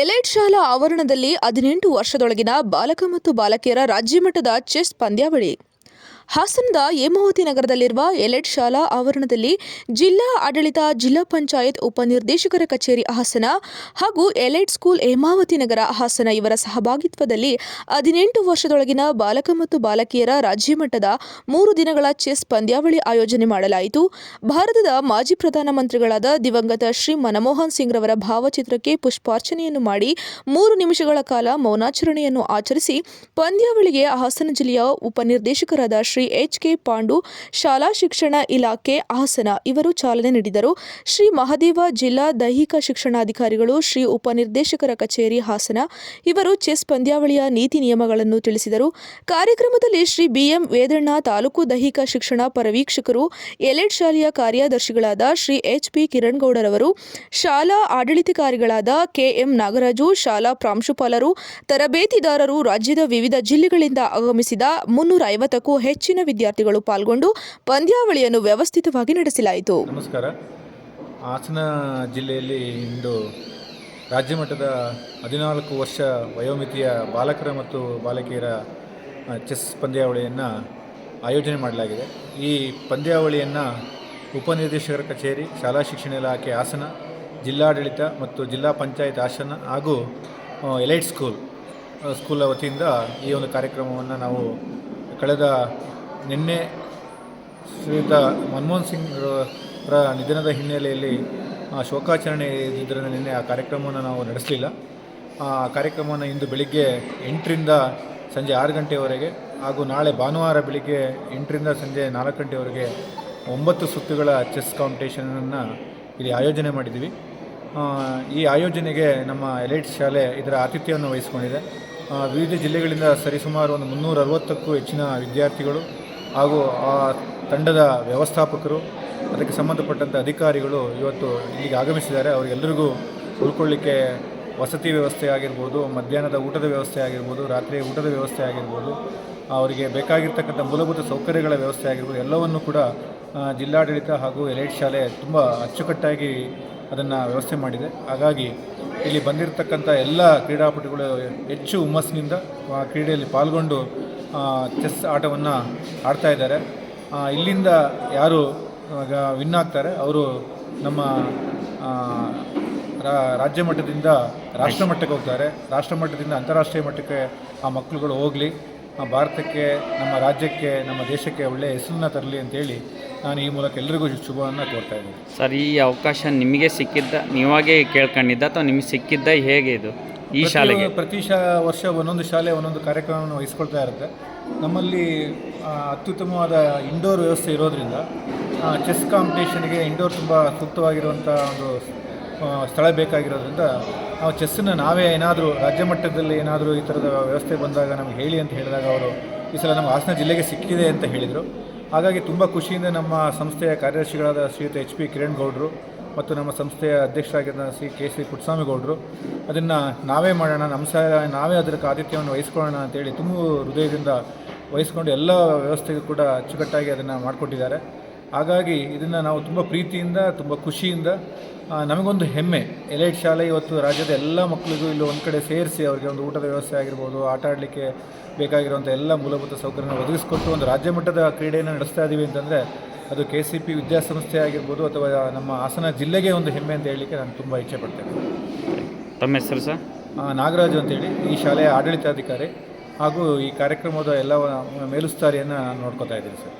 Elite ಶಾಲಾ ಆವರಣದಲ್ಲಿ ಹದಿನೆಂಟು ವರ್ಷದೊಳಗಿನ ಬಾಲಕ ಮತ್ತು ಬಾಲಕಿಯರ ರಾಜ್ಯಮಟ್ಟದ ಚೆಸ್ ಪಂದ್ಯಾವಳಿ. ಹಾಸನದ ಹೇಮಾವತಿ ನಗರದಲ್ಲಿರುವ ಎಲೆಟ್ ಶಾಲಾ ಆವರಣದಲ್ಲಿ ಜಿಲ್ಲಾ ಆಡಳಿತ, ಜಿಲ್ಲಾ ಪಂಚಾಯತ್ ಉಪನಿರ್ದೇಶಕರ ಕಚೇರಿ ಹಾಸನ ಹಾಗೂ ಎಲೈಟ್ ಸ್ಕೂಲ್ ಹೇಮಾವತಿ ನಗರ ಹಾಸನ ಇವರ ಸಹಭಾಗಿತ್ವದಲ್ಲಿ ಹದಿನೆಂಟು ವರ್ಷದೊಳಗಿನ ಬಾಲಕ ಮತ್ತು ಬಾಲಕಿಯರ ರಾಜ್ಯಮಟ್ಟದ ಮೂರು ದಿನಗಳ ಚೆಸ್ ಪಂದ್ಯಾವಳಿ ಆಯೋಜನೆ ಮಾಡಲಾಯಿತು. ಭಾರತದ ಮಾಜಿ ಪ್ರಧಾನಮಂತ್ರಿಗಳಾದ ದಿವಂಗತ ಶ್ರೀ ಮನಮೋಹನ್ ಸಿಂಗ್ ರವರ ಭಾವಚಿತ್ರಕ್ಕೆ ಪುಷ್ಪಾರ್ಚನೆಯನ್ನು ಮಾಡಿ ಮೂರು ನಿಮಿಷಗಳ ಕಾಲ ಮೌನಾಚರಣೆಯನ್ನು ಆಚರಿಸಿ ಪಂದ್ಯಾವಳಿಗೆ ಹಾಸನ ಜಿಲ್ಲೆಯ ಉಪನಿರ್ದೇಶಕರಾದ ಶ್ರೀ ಎಚ್ ಕೆ ಪಾಂಡು ಶಾಲಾ ಶಿಕ್ಷಣ ಇಲಾಖೆ ಹಾಸನ ಇವರು ಚಾಲನೆ ನೀಡಿದರು. ಶ್ರೀ ಮಹದೇವ ಜಿಲ್ಲಾ ದೈಹಿಕ ಶಿಕ್ಷಣಾಧಿಕಾರಿಗಳು, ಶ್ರೀ ಉಪನಿರ್ದೇಶಕರ ಕಚೇರಿ ಹಾಸನ ಇವರು ಚೆಸ್ ಪಂದ್ಯಾವಳಿಯ ನೀತಿ ನಿಯಮಗಳನ್ನು ತಿಳಿಸಿದರು. ಕಾರ್ಯಕ್ರಮದಲ್ಲಿ ಶ್ರೀ ಬಿಎಂ ವೇದಣ್ಣ, ತಾಲೂಕು ದೈಹಿಕ ಶಿಕ್ಷಣ ಪರವೀಕ್ಷಕರು, ಎಲೆಡ್ ಶಾಲೆಯ ಕಾರ್ಯದರ್ಶಿಗಳಾದ ಶ್ರೀ ಎಚ್ ಪಿ ಕಿರಣ್ಗೌಡರವರು, ಶಾಲಾ ಆಡಳಿತಕಾರಿಗಳಾದ ಕೆಎಂ ನಾಗರಾಜು, ಶಾಲಾ ಪ್ರಾಂಶುಪಾಲರು, ತರಬೇತಿದಾರರು, ರಾಜ್ಯದ ವಿವಿಧ ಜಿಲ್ಲೆಗಳಿಂದ ಆಗಮಿಸಿದ ಮುನ್ನೂರ ಐವತ್ತಕ್ಕೂ ಹೆಚ್ಚಿನ ವಿದ್ಯಾರ್ಥಿಗಳು ಪಾಲ್ಗೊಂಡು ಪಂದ್ಯಾವಳಿಯನ್ನು ವ್ಯವಸ್ಥಿತವಾಗಿ ನಡೆಸಲಾಯಿತು. ನಮಸ್ಕಾರ. ಹಾಸನ ಜಿಲ್ಲೆಯಲ್ಲಿ ಇಂದು ರಾಜ್ಯ ಮಟ್ಟದ ಹದಿನಾಲ್ಕು ವರ್ಷ ವಯೋಮಿತಿಯ ಬಾಲಕರ ಮತ್ತು ಬಾಲಕಿಯರ ಚೆಸ್ ಪಂದ್ಯಾವಳಿಯನ್ನು ಆಯೋಜನೆ ಮಾಡಲಾಗಿದೆ. ಈ ಪಂದ್ಯಾವಳಿಯನ್ನು ಉಪನಿರ್ದೇಶಕರ ಕಚೇರಿ, ಶಾಲಾ ಶಿಕ್ಷಣ ಇಲಾಖೆ ಹಾಸನ, ಜಿಲ್ಲಾಡಳಿತ ಮತ್ತು ಜಿಲ್ಲಾ ಪಂಚಾಯತ್ ಹಾಸನ ಹಾಗೂ ಎಲೈಟ್ ಸ್ಕೂಲ್ ಸ್ಕೂಲ್ನ ವತಿಯಿಂದ ಈ ಒಂದು ಕಾರ್ಯಕ್ರಮವನ್ನು ನಾವು ಕಳೆದ ನಿನ್ನೆ ಶ್ರೀಯುತ ಮನಮೋಹನ್ ಸಿಂಗ್ ಅವರ ನಿಧನದ ಹಿನ್ನೆಲೆಯಲ್ಲಿ ಶೋಕಾಚರಣೆ ಇದ್ದರಿಂದ ನಿನ್ನೆ ಆ ಕಾರ್ಯಕ್ರಮವನ್ನು ನಾವು ನಡೆಸಲಿಲ್ಲ. ಆ ಕಾರ್ಯಕ್ರಮವನ್ನು ಇಂದು ಬೆಳಿಗ್ಗೆ ಎಂಟರಿಂದ ಸಂಜೆ ಆರು ಗಂಟೆಯವರೆಗೆ ಹಾಗೂ ನಾಳೆ ಭಾನುವಾರ ಬೆಳಿಗ್ಗೆ ಎಂಟರಿಂದ ಸಂಜೆ ನಾಲ್ಕು ಗಂಟೆವರೆಗೆ ಒಂಬತ್ತು ಸುತ್ತುಗಳ ಚೆಸ್ ಕಾಂಪಿಟೇಷನನ್ನು ಇಲ್ಲಿ ಆಯೋಜನೆ ಮಾಡಿದ್ದೀವಿ. ಈ ಆಯೋಜನೆಗೆ ನಮ್ಮ ಎಲೈಟ್ ಶಾಲೆ ಇದರ ಆತಿಥ್ಯವನ್ನು ವಹಿಸಿಕೊಂಡಿದೆ. ವಿವಿಧ ಜಿಲ್ಲೆಗಳಿಂದ ಸರಿಸುಮಾರು ಒಂದು ಮುನ್ನೂರ ಅರವತ್ತಕ್ಕೂ ಹೆಚ್ಚಿನ ವಿದ್ಯಾರ್ಥಿಗಳು ಹಾಗೂ ಆ ತಂಡದ ವ್ಯವಸ್ಥಾಪಕರು, ಅದಕ್ಕೆ ಸಂಬಂಧಪಟ್ಟಂಥ ಅಧಿಕಾರಿಗಳು ಇವತ್ತು ಇಲ್ಲಿಗೆ ಆಗಮಿಸಿದ್ದಾರೆ. ಅವರಿಗೆಲ್ಲರಿಗೂ ಉಳ್ಕೊಳ್ಳಿಕ್ಕೆ ವಸತಿ ವ್ಯವಸ್ಥೆ ಆಗಿರ್ಬೋದು, ಮಧ್ಯಾಹ್ನದ ಊಟದ ವ್ಯವಸ್ಥೆ ಆಗಿರ್ಬೋದು ರಾತ್ರಿ ಊಟದ ವ್ಯವಸ್ಥೆ ಆಗಿರ್ಬೋದು, ಅವರಿಗೆ ಬೇಕಾಗಿರ್ತಕ್ಕಂಥ ಮೂಲಭೂತ ಸೌಕರ್ಯಗಳ ವ್ಯವಸ್ಥೆ ಆಗಿರ್ಬೋದು, ಎಲ್ಲವನ್ನು ಕೂಡ ಜಿಲ್ಲಾಡಳಿತ ಹಾಗೂ ಎಲೈಟ್ ಶಾಲೆ ತುಂಬ ಅಚ್ಚುಕಟ್ಟಾಗಿ ಅದನ್ನು ವ್ಯವಸ್ಥೆ ಮಾಡಿದೆ. ಹಾಗಾಗಿ ಇಲ್ಲಿ ಬಂದಿರತಕ್ಕಂಥ ಎಲ್ಲ ಕ್ರೀಡಾಪಟುಗಳು ಹೆಚ್ಚು ಹುಮ್ಮಸ್ಸಿನಿಂದ ಆ ಕ್ರೀಡೆಯಲ್ಲಿ ಪಾಲ್ಗೊಂಡು ಚೆಸ್ ಆಟವನ್ನು ಆಡ್ತಾ ಇದ್ದಾರೆ. ಇಲ್ಲಿಂದ ಯಾರು ವಿನ್ ಆಗ್ತಾರೆ, ಅವರು ನಮ್ಮ ರಾಜ್ಯ ಮಟ್ಟದಿಂದ ರಾಷ್ಟ್ರ ಮಟ್ಟಕ್ಕೆ ಹೋಗ್ತಾರೆ. ರಾಷ್ಟ್ರ ಮಟ್ಟದಿಂದ ಅಂತಾರಾಷ್ಟ್ರೀಯ ಮಟ್ಟಕ್ಕೆ ಆ ಮಕ್ಕಳುಗಳು ಹೋಗಲಿ ಭಾರತಕ್ಕೆ, ನಮ್ಮ ರಾಜ್ಯಕ್ಕೆ, ನಮ್ಮ ದೇಶಕ್ಕೆ ಒಳ್ಳೆಯ ಹೆಸರನ್ನ ತರಲಿ ಅಂತೇಳಿ ನಾನು ಈ ಮೂಲಕ ಎಲ್ಲರಿಗೂ ಶುಭವನ್ನು ಕೋರ್ತಾ ಇದ್ದೀನಿ. ಸರ್, ಈ ಅವಕಾಶ ನಿಮಗೆ ಸಿಕ್ಕಿದ್ದ, ನೀವಾಗೇ ಕೇಳ್ಕೊಂಡಿದ್ದ ಅಥವಾ ನಿಮಗೆ ಸಿಕ್ಕಿದ್ದ ಹೇಗೆ ಇದು? ಈ ಶಾಲೆಗೆ? ಪ್ರತಿ ಶಾ ವರ್ಷ ಒಂದೊಂದು ಶಾಲೆ ಒಂದೊಂದು ಕಾರ್ಯಕ್ರಮವನ್ನು ವಹಿಸ್ಕೊಳ್ತಾ ಇರುತ್ತೆ. ನಮ್ಮಲ್ಲಿ ಆ, ಅತ್ಯುತ್ತಮವಾದ ಇಂಡೋರ್ ವ್ಯವಸ್ಥೆ ಇರೋದ್ರಿಂದ ಚೆಸ್ ಕಾಂಪಿಟೇಷನ್ಗೆ ಇಂಡೋರ್ ತುಂಬ ಸೂಕ್ತವಾಗಿರುವಂಥ ಒಂದು ಆ, ಸ್ಥಳ ಬೇಕಾಗಿರೋದ್ರಿಂದ ನಾವು ಚೆಸ್ಸನ್ನು ನಾವೇ ಏನಾದರೂ ರಾಜ್ಯ ಮಟ್ಟದಲ್ಲಿ ಏನಾದರೂ ಈ ಥರದ ವ್ಯವಸ್ಥೆ ಬಂದಾಗ ನಮಗೆ ಹೇಳಿ ಅಂತ ಹೇಳಿದಾಗ ಅವರು ಈ ಸಲ ನಮ್ಮ ಹಾಸನ ಜಿಲ್ಲೆಗೆ ಸಿಕ್ಕಿದೆ ಅಂತ ಹೇಳಿದರು. ಹಾಗಾಗಿ ತುಂಬ ಖುಷಿಯಿಂದ ನಮ್ಮ ಸಂಸ್ಥೆಯ ಕಾರ್ಯದರ್ಶಿಗಳಾದ ಶ್ರೀಯುತ ಎಚ್ ಪಿ ಕಿರಣ್ ಗೌಡ್ರು ಮತ್ತು ನಮ್ಮ ಸಂಸ್ಥೆಯ ಅಧ್ಯಕ್ಷರಾಗಿದ್ದ ಸಿ ಕೆ ಸಿ ಪುಟ್ಸ್ವಾಮಿಗೌಡರು, ಅದನ್ನು ನಾವೇ ಮಾಡೋಣ, ನಮ್ಮ ಸಹ ನಾವೇ ಅದಕ್ಕೆ ಆತಿಥ್ಯವನ್ನು ವಹಿಸ್ಕೊಳ್ಳೋಣ ಅಂತೇಳಿ ತುಂಬ ಹೃದಯದಿಂದ ವಹಿಸ್ಕೊಂಡು ಎಲ್ಲ ವ್ಯವಸ್ಥೆಗೂ ಕೂಡ ಅಚ್ಚುಕಟ್ಟಾಗಿ ಅದನ್ನು ಮಾಡಿಕೊಟ್ಟಿದ್ದಾರೆ. ಹಾಗಾಗಿ ಇದನ್ನು ನಾವು ತುಂಬ ಪ್ರೀತಿಯಿಂದ, ತುಂಬ ಖುಷಿಯಿಂದ ನಮಗೊಂದು ಹೆಮ್ಮೆ. ಎಲೈಟ್ ಶಾಲೆ ಇವತ್ತು ರಾಜ್ಯದ ಎಲ್ಲ ಮಕ್ಕಳಿಗೂ ಇಲ್ಲಿ ಒಂದು ಕಡೆ ಸೇರಿಸಿ ಅವರಿಗೆ ಒಂದು ಊಟದ ವ್ಯವಸ್ಥೆ ಆಗಿರ್ಬೋದು, ಆಟ ಆಡಲಿಕ್ಕೆ ಬೇಕಾಗಿರುವಂಥ ಎಲ್ಲ ಮೂಲಭೂತ ಸೌಕರ್ಯನ ಒದಗಿಸ್ಕೊಟ್ಟು ಒಂದು ರಾಜ್ಯ ಮಟ್ಟದ ಕ್ರೀಡೆಯನ್ನು ನಡೆಸ್ತಾ ಇದ್ದೀವಿ ಅಂತಂದರೆ ಅದು ಕೆ ಸಿ ಪಿ ವಿದ್ಯಾಸಂಸ್ಥೆ ಆಗಿರ್ಬೋದು ಅಥವಾ ನಮ್ಮ ಹಾಸನ ಜಿಲ್ಲೆಗೆ ಒಂದು ಹೆಮ್ಮೆ ಅಂತ ಹೇಳಲಿಕ್ಕೆ ನಾನು ತುಂಬ ಇಚ್ಛೆ ಪಡ್ತೇನೆ. ತಮ್ಮ ಹೆಸರು ಸರ್? ನಾಗರಾಜು ಅಂತೇಳಿ ಈ ಶಾಲೆಯ ಆಡಳಿತಾಧಿಕಾರಿ ಹಾಗೂ ಈ ಕಾರ್ಯಕ್ರಮದ ಎಲ್ಲ ಮೇಲುಸ್ತಾರಿಯನ್ನು ನಾನು ನೋಡ್ಕೋತಾ ಇದ್ದೀನಿ ಸರ್.